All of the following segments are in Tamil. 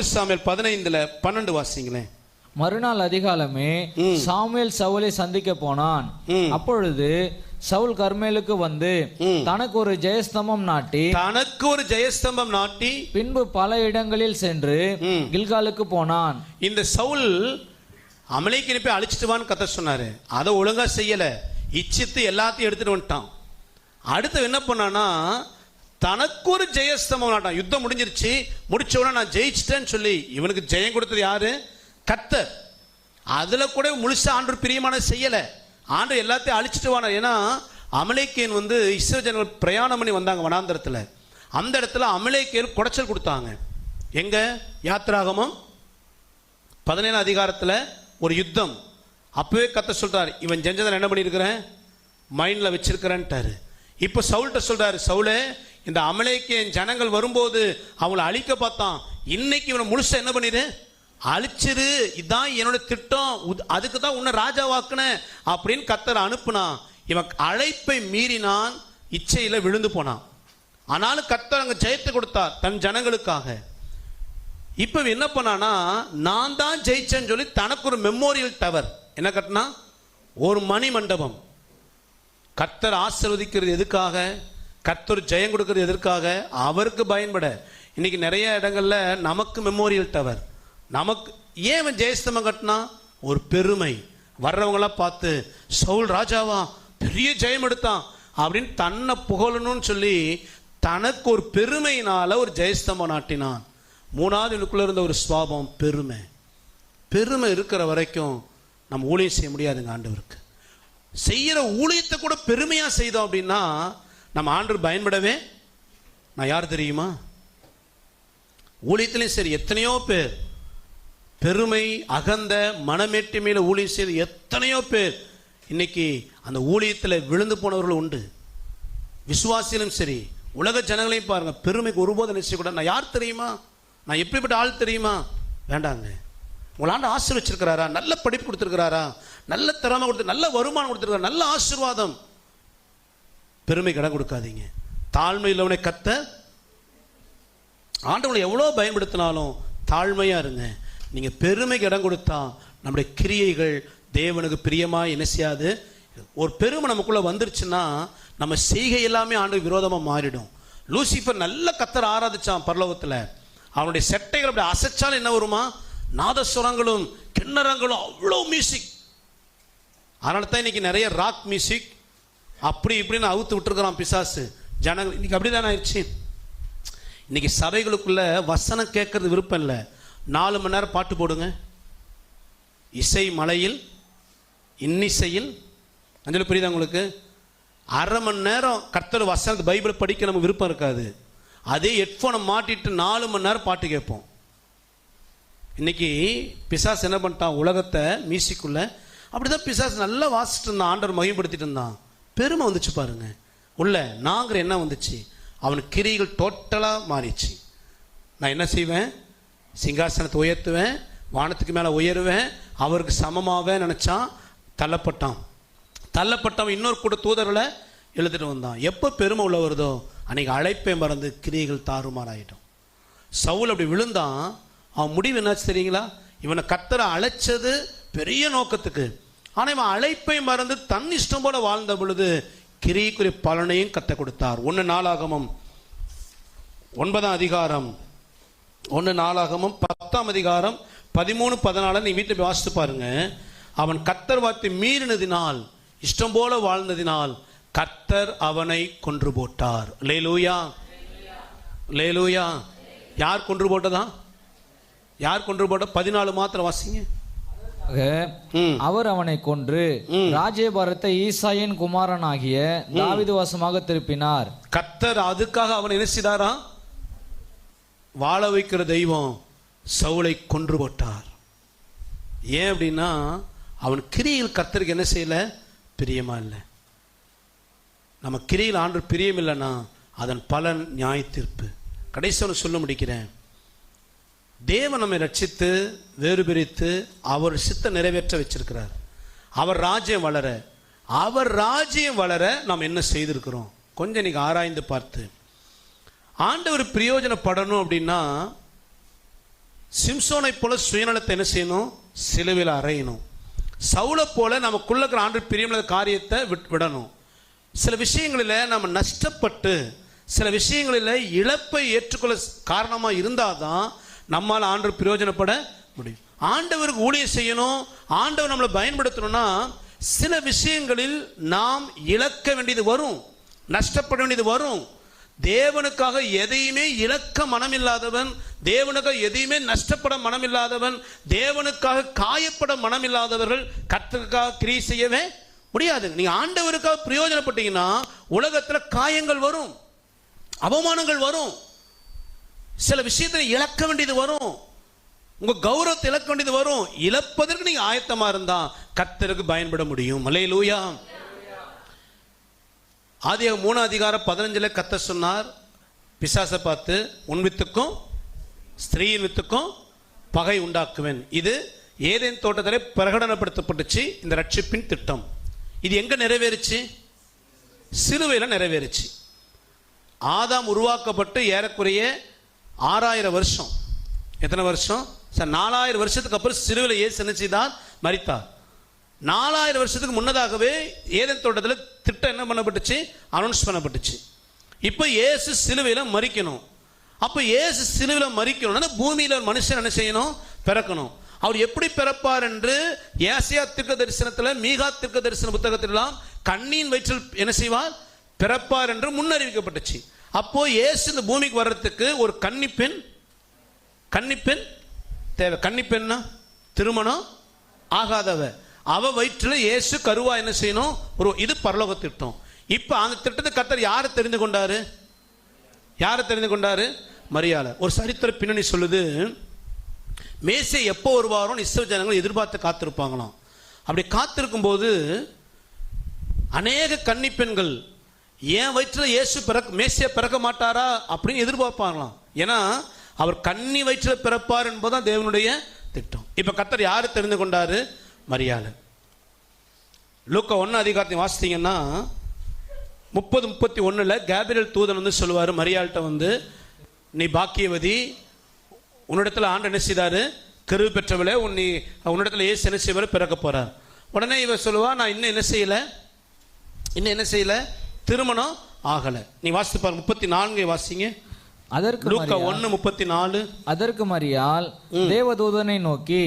ஒன்னு சாமியல் பதினைந்துல பன்னெண்டு வாசிங்களேன். மறுநாள் அதிகாலமே சாமுவேல் சவுலை சந்திக்க போனான். அப்பொழுது சவுல் கர்மேலுக்கு வந்து தனக்கு ஒரு ஜெயஸ்தம்பம் நாட்டி தனக்கு ஒரு ஜெயஸ்தம்பம் நாட்டி பின்பு பல இடங்களில் சென்று. கில்காலுக்கு போனான். இந்த சவுல் அமலேக்கு போய் அழிச்சிட்டு வான்னு கத்த சொன்னாரு. அதை ஒழுங்கா செய்யல. இச்சித்து எல்லாத்தையும் எடுத்துட்டு வந்துட்டான். அடுத்து என்ன பண்ணானா தனக்கு ஒரு ஜெயஸ்தம்பம் நாட்டான் யுத்தம் முடிஞ்சிருச்சு. முடிச்ச உடனே நான் ஜெயிச்சிட்டேன்னு சொல்லி இவனுக்கு ஜெயம் கொடுத்தது யாரு? கத்தர் அதுல கூட முழுசா ஆண்டு பிரியமான செய்யல. ஆண்டு எல்லாத்தையும் அழிச்சிட்டு வானார். ஏன்னா அமலேக்கியன் வந்து இஸ்ரேல் ஜனங்கள் பிரயாணம் பண்ணி வந்தாங்க வனாந்திரத்தில். அந்த இடத்துல அமலேக்கியன் குடைச்சல் கொடுத்தாங்க. எங்க? யாத்திராகமம் பதினேழு அதிகாரத்தில் ஒரு யுத்தம். அப்பவே கத்த சொல்றாரு இவன் செஞ்சதை நான் என்ன பண்ணியிருக்கிறேன்? மைண்டில் வச்சிருக்கிறேன்ட்டாரு. இப்போ சவுல்கிட்ட சொல்கிறாரு சவுலே இந்த அமலேக்கியன் ஜனங்கள் வரும்போது அவங்கள அழிக்க பார்த்தான். இன்னைக்கு இவனை முழுசா என்ன பண்ணிடு அழிச்சிரு. இதான் என்னோட திட்டம். உத்- அதுக்கு தான் உன்னை ராஜாவாக்குனேன் அப்படின்னு கத்தரை அனுப்புனான். இவன் அழைப்பை மீறினான். இச்சையில விழுந்து போனான். ஆனாலும் கத்தர் அங்கே ஜெயத்தை கொடுத்தார் தன் ஜனங்களுக்காக. இப்போ என்ன பண்ணானா நான் தான் ஜெயிச்சேன்னு சொல்லி தனக்கு ஒரு மெமோரியல் டவர் என்ன கட்டினா ஒரு மணி மண்டபம் கத்தர் ஆசிர்வதிக்கிறது எதுக்காக? கர்த்தர் ஜெயம் கொடுக்கறது எதற்காக? அவருக்கு பயன்பட. இன்னைக்கு நிறைய இடங்கள்ல நமக்கு மெமோரியல் டவர் நமக்கு ஏன் அவன் ஜெயஸ்தமம் கட்டினா? ஒரு பெருமை. வர்றவங்களாம் பார்த்து சவுல் ராஜாவா பெரிய ஜெயம் எடுத்தான். அப்படின்னு தன்னை புகழணும்னு சொல்லி தனக்கு ஒரு பெருமையினால ஒரு ஜெயஸ்தம்பம் நாட்டினான். மூணாவது எனக்குள்ள இருந்த ஒரு சுவாபம் பெருமை. பெருமை இருக்கிற வரைக்கும் நம்ம ஊழியம் செய்ய முடியாதுங்க ஆண்டவருக்கு. செய்கிற ஊழியத்தை கூட பெருமையாக செய்தோம் அப்படின்னா நம்ம ஆண்டு பயன்படவே? நான் யார் தெரியுமா? ஊழியத்திலையும் சரி எத்தனையோ பேர். பெருமை அகந்த மனமேட்டுமையில் ஊழியம் செய்து எத்தனையோ பேர். இன்னைக்கு அந்த ஊழியத்தில் விழுந்து போனவர்கள் உண்டு. விசுவாசியிலும் சரி உலக ஜனங்களையும் பாருங்கள் பெருமைக்கு ஒருபோதும் நிச்சயக்கூடாது நான் யார் தெரியுமா? நான் எப்படிப்பட்ட ஆள் தெரியுமா? வேண்டாங்க. உங்களாண்டு ஆசீர்வச்சிருக்கிறாரா? நல்ல படிப்பு கொடுத்துருக்கிறாரா? நல்ல திறமை கொடுத்து நல்ல வருமானம் கொடுத்துருக்காரா நல்ல ஆசீர்வாதம். பெருமை இடம் கொடுக்காதீங்க. தாழ்மை உள்ளவனை கத்த. ஆண்டவனை எவ்வளோ பயன்படுத்தினாலும் தாழ்மையாக இருங்க. நீங்கள் பெருமைக்கு இடம் கொடுத்தா நம்முடைய கிரியைகள் தேவனுக்கு பிரியமாக என்ன செய்யாது? ஒரு பெருமை நமக்குள்ளே வந்துருச்சுன்னா நம்ம செய்கை எல்லாமே ஆண்டு விரோதமாக மாறிடும். லூசிஃபர் நல்ல கத்தர் ஆராதிச்சான் பரலோகத்தில். அவனுடைய செட்டைகள் அப்படி அசைச்சாலும் என்ன வருமா? நாதஸ்வரங்களும் கிண்ணறங்களும் அவ்வளோ மியூசிக் அதனால தான் இன்னைக்கு நிறைய ராக் மியூசிக் அப்படி இப்படின்னு அவுத்து விட்டுருக்குறான் பிசாசு. ஜனங்கள் இன்னைக்கு அப்படிதான் ஆயிடுச்சு? இன்னைக்கு சபைகளுக்குள்ள வசனம் கேட்கறது விருப்பம் இல்லை. நாலு மணி நேரம் பாட்டு போடுங்க. இசை மலையில் இன்னிசையில் அஞ்சலி புரியுதா உங்களுக்கு? அரை மணி நேரம் கர்த்தர் வசனத்தை பைபிள் படிக்க நம்ம விருப்பம் இருக்காது. அதே ஹெட்ஃபோனை மாட்டிட்டு நாலு மணி நேரம் பாட்டு கேட்போம். இன்னைக்கு பிசாஸ் என்ன பண்ணிட்டான்? உலகத்தை மியூசிக்குள்ள அப்படிதான் பிசாஸ் நல்லா வாசிட்டு இருந்தான். ஆண்டவர் மகிமைப்படுத்திட்டு இருந்தான். பெருமை வந்துச்சு பாருங்க. உள்ள நாங்கிற என்ன வந்துச்சு? அவனுக்கு கிரிகள் டோட்டலாக மாறிச்சு நான் என்ன செய்வேன்? சிங்காசனத்தை உயர்த்துவேன் வானத்துக்கு மேலே உயருவேன் அவருக்கு சமமாவேன் நினச்சான் தள்ளப்பட்டான். தள்ளப்பட்டவன் இன்னொரு கூட தூதர்களை எழுதிட்டு வந்தான். எப்போ பெருமை உள்ள வருதோ அன்னைக்கு அழைப்பை மறந்து கிரியைகள் தாறுமாறாயிட்டோம் சவுல் அப்படி விழுந்தான். அவன் முடிவு என்னாச்சு தெரியுங்களா? இவனை கத்தரை அழைச்சது பெரிய நோக்கத்துக்கு. ஆனால் இவன் அழைப்பை மறந்து தன் இஷ்டம் போல வாழ்ந்த பொழுது கிரியைக்குரிய பலனையும் கத்த கொடுத்தார். ஒன்று நாளாகமும் ஒன்பதாம் அதிகாரம் ஒன்று நாளாகமும் பத்தாம் அதிகாரம் பதிமூணு பதினாலு நீ வீட்டில் போய் வாசித்து பாருங்க. அவன் கத்தர் வார்த்தை மீறினதினால் இஷ்டம் போல வாழ்ந்ததினால் கத்தர் அவனை கொன்று போட்டார். லேலூயா லேலூயா யார் கொன்று போட்டதா? யார் கொன்று போட்ட? பதினாலு மாத்திரம் வாசிங்க. அவர் அவனை கொன்று ராஜ்யபாரத்தை ஈசாயின் குமாரனாகிய தாவீது வசமாக திருப்பினார். கர்த்தர் அதுக்காக அவன் என்ன செய்தாரா? வாழ வைக்கிற தெய்வம் சவுளை கொன்று போட்டார். ஏன் அப்படின்னா அவன் கிரியில் கர்த்தருக்கு என்ன செய்யல? பிரியமா இல்லை. நம்ம கிரியில் ஆண்டு பிரியம் இல்லைன்னா அதன் பலன் நியாய தீர்ப்பு கடைசி சொல்ல முடிக்கிறேன். தேவன் நம்மை ரட்சித்து வேறு பிரித்து அவர் சித்த நிறைவேற்ற வச்சிருக்கிறார். அவர் ராஜ்யம் வளர அவர் ராஜ்யம் வளர நாம் என்ன செய்திருக்கிறோம்? கொஞ்சம் நீங்க ஆராய்ந்து பார்த்து. ஆண்டவர் பிரயோஜனப்படணும் அப்படின்னா சிம்சோனை போல சுயநலத்தை என்ன செய்யணும்? சிலுவையில் அறையணும். சவுளை போல நமக்குள்ள இருக்கிற ஆண்டு பிரியமில்லாத காரியத்தை விட் விடணும். சில விஷயங்களில் நம்ம நஷ்டப்பட்டு சில விஷயங்களில் இழப்பை ஏற்றுக்கொள்ள காரணமாக இருந்தால் தான் நம்மால் ஆண்டு பிரயோஜனப்பட முடியும். ஆண்டவருக்கு ஊழியம் செய்யணும் ஆண்டவர் நம்மளை பயன்படுத்தணும்னா சில விஷயங்களில் நாம் இழக்க வேண்டியது வரும் நஷ்டப்பட வேண்டியது வரும். தேவனுக்காக எதையுமே இழக்க மனமில்லாதவன் தேவனுக்காக எதையுமே நஷ்டப்பட மனமில்லாதவன் தேவனுக்காக காயப்பட மனமில்லாதவர்கள் கர்த்தருக்காக கிரி செய்யவே முடியாது. நீங்கள் ஆண்டவருக்காக பிரயோஜனப்பட்டீங்கன்னா உலகத்தில் காயங்கள் வரும் அவமானங்கள் வரும். சில விஷயத்தை இழக்க வேண்டியது வரும். உங்க கௌரவத்தை இழக்க வேண்டியது வரும். இழப்பதற்கு நீங்க ஆயத்தமா இருந்தா கத்தருக்கு பயன்பட முடியும். மலையிலூயா ஆதி மூணாம் அதிகாரம் பதினஞ்சுல கத்த சொன்னார் பிசாசை பார்த்து உன் வித்துக்கும் ஸ்திரீயின் வித்துக்கும் பகை உண்டாக்குவேன். இது ஏதேன் தோட்டத்திலே பிரகடனப்படுத்தப்பட்டுச்சு. இந்த ரட்சிப்பின் திட்டம். இது எங்க நிறைவேறுச்சு? சிலுவையில் நிறைவேறுச்சு. ஆதாம் உருவாக்கப்பட்டு ஏறக்குறைய ஆறாயிரம் வருஷம். எத்தனை வருஷம்? சார் நாலாயிரம் வருஷத்துக்கு அப்புறம் சிறுவில் ஏசு என்ன செய்தார் மரித்தார். நாலாயிரம் வருஷத்துக்கு முன்னதாகவே ஏதன் தோட்டத்தில் திட்டம் என்ன பண்ணப்பட்டுச்சு? அனௌன்ஸ் பண்ணப்பட்டுச்சு. இப்போ ஏசு சிலுவையில் மறிக்கணும். அப்போ ஏசு சிலுவையில் மறிக்கணும்னா பூமியில் ஒரு மனுஷன் என்ன செய்யணும்? பிறக்கணும். அவர் எப்படி பிறப்பார் என்று ஏசியா திர்க்க தரிசனத்தில் மீகா திர்க்க தரிசன புத்தகத்திலாம் கண்ணின் வயிற்றில் என்ன செய்வார்? பிறப்பார் என்று முன்னறிவிக்கப்பட்டுச்சு. அப்போ ஏசு இந்த பூமிக்கு வர்றதுக்கு ஒரு கன்னிப்பெண் கன்னிப்பெண் தேவை. கன்னிப்பெண்ணா? திருமணம் ஆகாதவ. அவ வயிற்றுல இயேசு கருவா என்ன செய்யணும்? ஒரு இது பரலோக திட்டம். இப்போ அந்த திட்டத்தை கத்தர் யாரை தெரிந்து கொண்டாரு? யாரை தெரிந்து கொண்டாரு? மரியாதை ஒரு சரித்திர பின்னணி சொல்லுது மேசை எப்போ வருவாரோன்னு இஸ்ரோ ஜனங்கள் எதிர்பார்த்து காத்திருப்பாங்களாம். அப்படி காத்திருக்கும் போது அநேக கன்னிப்பெண்கள் ஏன் வயிற்றில் இயேசு பிறக்க மேசியா பிறக்க மாட்டாரா அப்படின்னு எதிர்பார்ப்பாங்களாம். ஏன்னா அவர் கன்னி வயிற்றில் பிறப்பார் என்பதுதான் தேவனுடைய திட்டம். இப்போ கத்தர் யார் தெரிந்து கொண்டாரு? மரியாதை. லூக்க ஒன்று அதிகாரத்தை வாசித்தீங்கன்னா முப்பது முப்பத்தி ஒன்றில் கேபிரியல் தூதன் வந்து சொல்லுவார் மரியாள்கிட்ட வந்து நீ பாக்கியவதி உன்னிடத்தில் ஆண்டு என்ன செய்தாரு? கருவு பெற்றவளே உன் நீ உன்னிடத்தில் ஏசு என்ன செய்வார்? பிறக்க போகிறார் உடனே இவர் சொல்லுவா நான் இன்னும் என்ன செய்யலை? இன்னும் என்ன செய்யலை? திருமணம் ஆகல. நீ வாசித்து பாரு முப்பத்தி நான்கை வாசிங்க. அதற்கு ஒன்று முப்பத்தி நாலு அதற்கு மரியாள் தேவதூதனை நோக்கி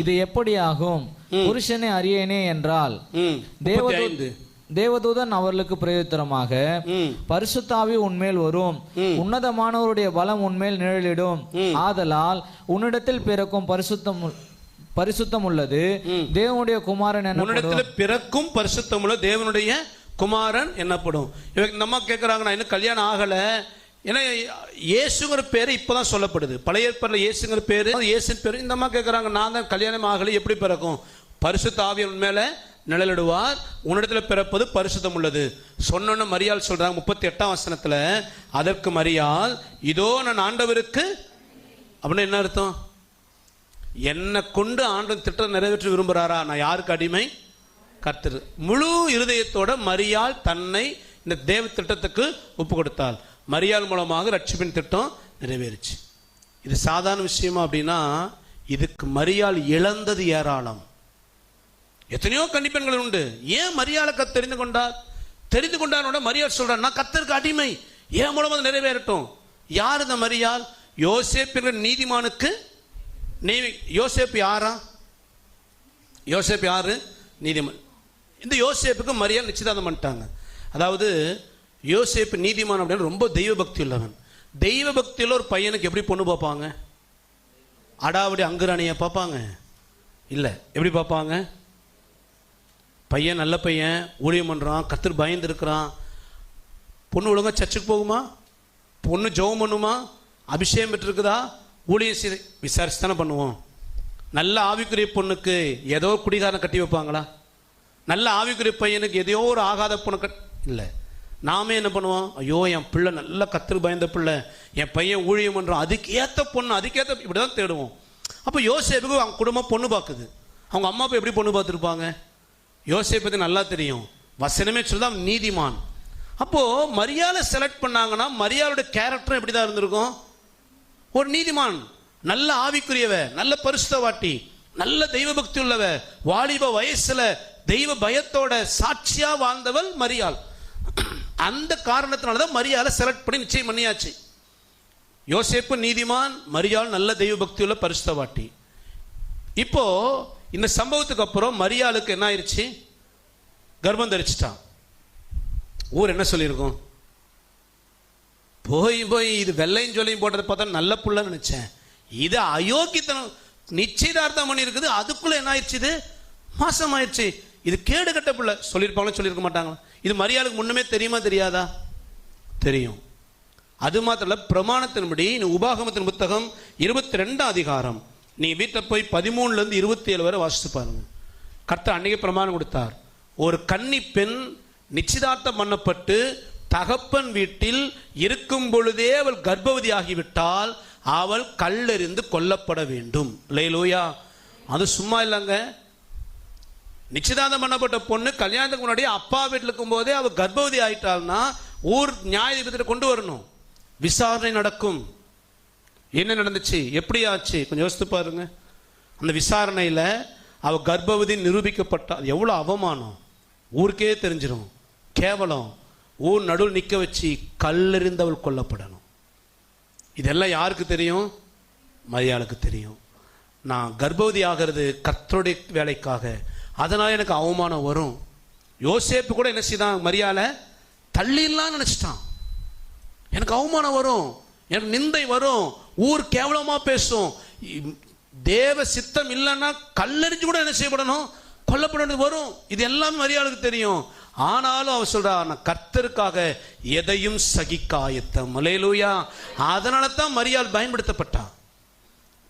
இது எப்படி ஆகும் புருஷனை அறியேனே என்றால். ம். முப்பத்தி தேவதூ ஐந்து தேவதூதன் அவர்களுக்கு பிரயுத்தரமாக ம். பரிசுத்தாவி உன்மேல் வரும். உன்னதமானவருடைய பலம் உன்மேல் நிழலிடும். ஆதலால் உன்னிடத்தில் பிறக்கும் பரிசுத்தம் பரிசுத்தம் உள்ளது. தேவனுடைய குமாரன் உன்னிடத்துல பிறக்கும் பரிசுத்தமுள்ள தேவனுடைய குமாரன் என்னப்படும்? இவங்க நம்ம கேட்குறாங்க நான் இன்னும் கல்யாணம் ஆகலை. ஏன்னா இயேசுங்கிற பேர் இப்போ தான் சொல்லப்படுது. பழைய ஏற்பாடுல இயேசுங்கிற பேர் இயேசு பேர் இந்த அம்மா கேட்குறாங்க நான் தான் கல்யாணம் ஆகலை எப்படி பிறக்கும்? பரிசு தாவியன் மேலே நிழலிடுவார் உன்னிடத்தில் பிறப்பது பரிசுத்தம் உள்ளது. சொன்னோன்னு மரியாள் சொல்கிறாங்க முப்பத்தி எட்டாம் வசனத்தில் அதற்கு மரியாள் இதோ நான் ஆண்டவருக்கு அப்படின்னு என்ன அர்த்தம்? என்னை கொண்டு ஆண்டவன் திட்டம் நிறைவேற்ற விரும்புகிறாரா நான் யாருக்கு அடிமை? கர்த்தர் முழு இருதயத்தோட மரியால் தன்னை இந்த தேவ திட்டத்துக்கு ஒப்பு கொடுத்தாள் மரியாள் மூலமாக ரட்சிப்பின் திட்டம் நிறைவேறுச்சு. இது சாதாரண விஷயமா அப்படின்னா இதுக்கு மரியாள் இழந்தது ஏராளம். எத்தனையோ கன்னிப்பெண்கள் உண்டு. ஏன் மரியாதை கத் தெரிந்து கொண்டார்? தெரிந்து கொண்டாரோட மரியாள் சொல்றார் நான் கத்தருக்கு அடிமை. ஏன் மூலமாக நிறைவேறட்டும். யார் இந்த மரியாள்? யோசேப்பின் நீதிமானுக்கு நீ யோசேப் யாரா? யோசேப் யாரு? நீதிமான் இந்த யோசேப்புக்கு மரியாதை நிச்சயதார்த்தம் பண்ணிட்டாங்க. அதாவது யோசேப்பு நீதிமான் அப்படின்னு ரொம்ப தெய்வ பக்தி உள்ளவன். தெய்வ பக்தியில் ஒரு பையனுக்கு எப்படி பொண்ணு பார்ப்பாங்க? அடாவடி அங்குராணியை பார்ப்பாங்க. இல்லை எப்படி பார்ப்பாங்க? பையன் நல்ல பையன் ஊழியம் பண்ணுறான் கத்தர் பயந்து இருக்கிறான் பொண்ணு ஒழுங்கா சர்ச்சுக்கு போகுமா? பொண்ணு ஜெபம் பண்ணுமா? அபிஷேகம் பெற்றிருக்குதா? ஊழியம் செய்து விசாரிச்சு தானே பண்ணுவோம். நல்ல ஆவிக்குரிய பொண்ணுக்கு ஏதோ குடிகாரனை கட்டி வைப்பாங்களா? நல்ல ஆவிக்குரிய பையனுக்கு எதையோ ஒரு ஆகாத பொண்ணு இல்லை. நாமே என்ன பண்ணுவோம்? ஐயோ என் பிள்ளை நல்ல கத்தர் பயந்த பிள்ளை. என் பையன் ஊழியம் பண்ணுறான் அதுக்கு ஏற்ற பொண்ணு அதுக்கேற்ற இப்படி தான் தேடுவோம். அப்போ யோசேப்புக்கு அவங்க குடும்பம் பொண்ணு பார்க்குது அவங்க அம்மா அப்பா எப்படி பொண்ணு பார்த்துருப்பாங்க? யோசேப்பை பற்றி நல்லா தெரியும். வசனமே சொல்லுதான் நீதிமான். அப்போது மரியாதை செலக்ட் பண்ணாங்கன்னா மரியாதையோட கேரக்டரும் எப்படி தான் இருந்திருக்கும்? ஒரு நீதிமான். நல்ல ஆவிக்குரியவ நல்ல பரிசுத்தவாட்டி நல்ல தெய்வ பக்தி உள்ளவ வாலிப வயசில் தெய்வ பயத்தோட சாட்சியா வாழ்ந்தவள் மரியாள். அந்த காரணத்தினால தான் மரியாதை செலக்ட் பண்ணி நிச்சயம் பண்ணியாச்சு. யோசேப்பு நீதிமான் மரியாள் நல்ல தெய்வ பக்தியுள்ள பரிசுத்தவாட்டி. இப்போ இந்த சம்பவத்துக்கு அப்புறம் மரியாளுக்கு என்ன ஆயிடுச்சு கர்ப்பம் தரிச்சிட்டான். ஊர் என்ன சொல்லியிருக்கோம்? போய் போய் இது வெள்ளையும் சொல்லியும் போட்டதை பார்த்தா நல்ல புள்ளன்னு நினைச்சேன். இது அயோக்கியத்தனம். நிச்சயதார்த்தம் பண்ணியிருக்குது. அதுக்குள்ள என்ன ஆயிடுச்சு இது? மாசம் ஆயிடுச்சு இது கேடு கட்ட பிள்ளை. சொல்லியிருப்பாங்களோ சொல்லியிருக்க மாட்டாங்களா? இது மரியாளுக்கு முன்னமே தெரியுமா தெரியாதா? தெரியும். அது மாத்திரம் இல்லை பிரமாணத்தின்படி நீ உபாகமத்தின் புத்தகம் இருபத்தி ரெண்டாம் அதிகாரம். நீ வீட்டில் போய் பதிமூணுலேருந்து இருபத்தி ஏழு வரை வாசித்து பாருங்க. கர்த்தர் அன்னைக்கு பிரமாணம் கொடுத்தார். ஒரு கன்னி பெண் நிச்சயதார்த்தம் பண்ணப்பட்டு தகப்பன் வீட்டில் இருக்கும் பொழுதே அவள் கர்ப்பவதி ஆகிவிட்டால் அவள் கல்லெறிந்து கொல்லப்பட வேண்டும். இல்லையிலோயா அது சும்மா இல்லைங்க. நிச்சயதார்த்தம் பண்ணப்பட்ட பொண்ணு கல்யாணத்துக்கு முன்னாடி அப்பா வீட்டில் இருக்கும்போதே அவள் கர்ப்பவதி ஆயிட்டாள்னா ஊர் நியாயாதிபதியிட்ட கொண்டு வரணும். விசாரணை நடக்கும். என்ன நடந்துச்சு? எப்படி ஆச்சு கொஞ்சம் யோசித்து பாருங்க. அந்த விசாரணையில் அவள் கர்ப்பவதி நிரூபிக்கப்பட்டா. எவ்வளோ அவமானம். ஊருக்கே தெரிஞ்சிடும் கேவலம். ஊர் நடுவில் நிற்க வச்சு கல்லறிந்தவள் கொல்லப்படணும். இதெல்லாம் யாருக்கு தெரியும்? மரியாளுக்கு தெரியும். நான் கர்ப்பவதி ஆகிறது கர்த்தருடைய வேலைக்காக. அதனால் எனக்கு அவமானம் வரும். யோசேப்பு கூட என்ன செய்தான்? மரியாதை தள்ளிடலாம்னு நினச்சிட்டான். எனக்கு அவமானம் வரும். எனக்கு நிந்தை வரும். ஊர் கேவலமாக பேசும். தேவ சித்தம் இல்லைன்னா கல்லறிஞ்சு கூட என்ன செய்யப்படணும்? கொல்லப்படணும் வரும். இது எல்லாமே மரியாளுக்கு தெரியும். ஆனாலும் அவர் சொல்றா நான் கர்த்தருக்காக எதையும் சகிக்காயத்த மலையலூயா அதனால தான் மரியாள் பயன்படுத்தப்பட்டான்.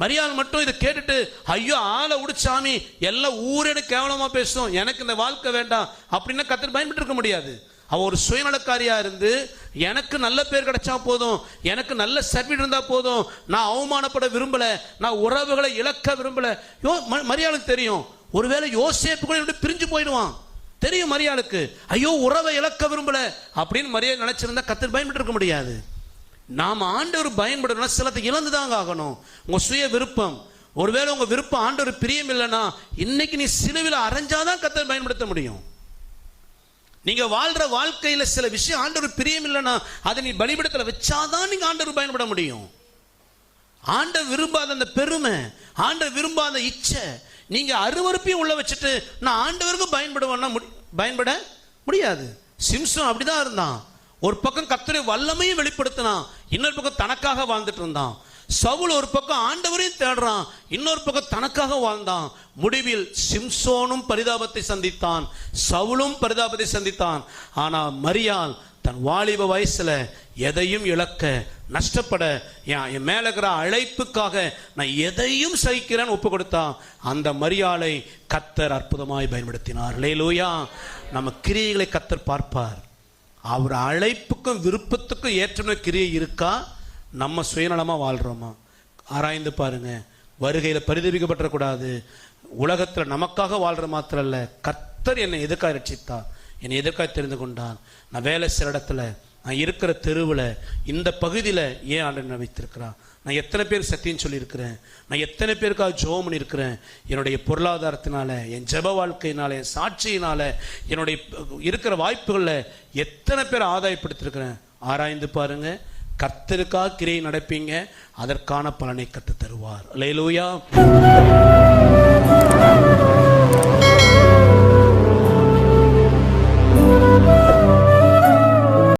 மரியாள் மட்டும் இதை கேட்டுட்டு ஐயோ ஆளை உடிச்சாமி எல்லாம் ஊரேடு கேவலமா பேசும் எனக்கு இந்த வாழ்க்கை வேண்டாம். அப்படின்னா கத்திர பயன்பட்டு இருக்க முடியாது. அவ ஒரு சுயநலக்காரியா இருந்து எனக்கு நல்ல பேர் கிடைச்சா போதும். எனக்கு நல்ல சர்வீட் இருந்தா போதும். நான் அவமானப்பட விரும்பல. நான் உறவுகளை இழக்க விரும்பல. யோ மரியாளுக்கு தெரியும். ஒருவேளை யோசேப்பு கூட பிரிஞ்சு போயிடுவான். தெரியும் மரியாளுக்கு ஐயோ உறவை இழக்க விரும்பல. அப்படின்னு மரியாதை நினைச்சிருந்தா கத்தர் பயன்பட்டு இருக்க முடியாது. நாம் ஆண்டவர் பயன்படணும்னா சிலத்தை இழந்து தாங்க ஆகணும். உங்கள் சுய விருப்பம். ஒருவேளை உங்கள் விருப்பம் ஆண்டவர் பிரியம் இல்லைன்னா இன்னைக்கு நீ சிலுவில் அரைஞ்சாதான் கத்தை பயன்படுத்த முடியும். நீங்கள் வாழ்கிற வாழ்க்கையில் சில விஷயம் ஆண்டவர் பிரியம் இல்லைன்னா அதை நீ பலிபடத்தில் வச்சாதான் நீங்கள் ஆண்டவர் பயன்பட முடியும். ஆண்ட விரும்பாத அந்த பெருமை ஆண்ட விரும்பாத இச்சை நீங்கள் அருவருப்பையும் உள்ள வச்சுட்டு நான் ஆண்டவருக்கும் பயன்படுவேன்னா முடி- பயன்பட முடியாது. சிம்சன் அப்படிதான் இருந்தான். ஒரு பக்கம் கத்தரை வல்லமையும் வெளிப்படுத்தினான் இன்னொரு பக்கம் தனக்காக வாழ்ந்துட்டு இருந்தான். சவுல் ஒரு பக்கம் ஆண்டவரையும் தேடுறான் இன்னொரு பக்கம் தனக்காக வாழ்ந்தான். முடிவில் சிம்சோனும் பரிதாபத்தை சந்தித்தான் சவுலும் பரிதாபத்தை சந்தித்தான். ஆனால் மரியால் தன் வாலிப வயசுல எதையும் இழக்க நஷ்டப்பட என் என் மேல இருக்கிற அழைப்புக்காக நான் எதையும் சகிக்கிறேன்னு ஒப்பு கொடுத்தான். அந்த மரியாளை கத்தர் அற்புதமாய் பயன்படுத்தினார். லேலூயா நம்ம கிரியைகளை கத்தர் பார்ப்பார். அவர் அழைப்புக்கும் விருப்பத்துக்கும் ஏற்ற கிரியை இருக்கா? நம்ம சுயநலமாக வாழ்கிறோமா ஆராய்ந்து பாருங்க. வருகையில் பரிதவிக்கப்பட்டுறக்கூடாது உலகத்தில் நமக்காக வாழ்கிற மாத்திரம் இல்லை கர்த்தர் என்னை எதுக்காக ரட்சித்தார்? என்னை எதற்காக தெரிந்து கொண்டார்? நான் வேலை சில இடத்துல நான் இருக்கிற தெருவில் இந்த பகுதியில் ஏன் ஆண்டு என்னை வைத்திருக்கிறான் நான் எத்தனை பேர் சத்தியம் சொல்லியிருக்கிறேன். நான் எத்தனை பேருக்காக ஜோம் பண்ணியிருக்கிறேன். என்னுடைய பொருளாதாரத்தினால என் ஜெப வாழ்க்கையினால என் சாட்சியினால என்னுடைய இருக்கிற வாய்ப்புகளில் எத்தனை பேர் ஆதாயப்படுத்திருக்கிறேன் ஆராய்ந்து பாருங்க. கர்த்தருக்காக கிரியை நடப்பீங்க. அதற்கான பலனை கற்று தருவார் லேலூயா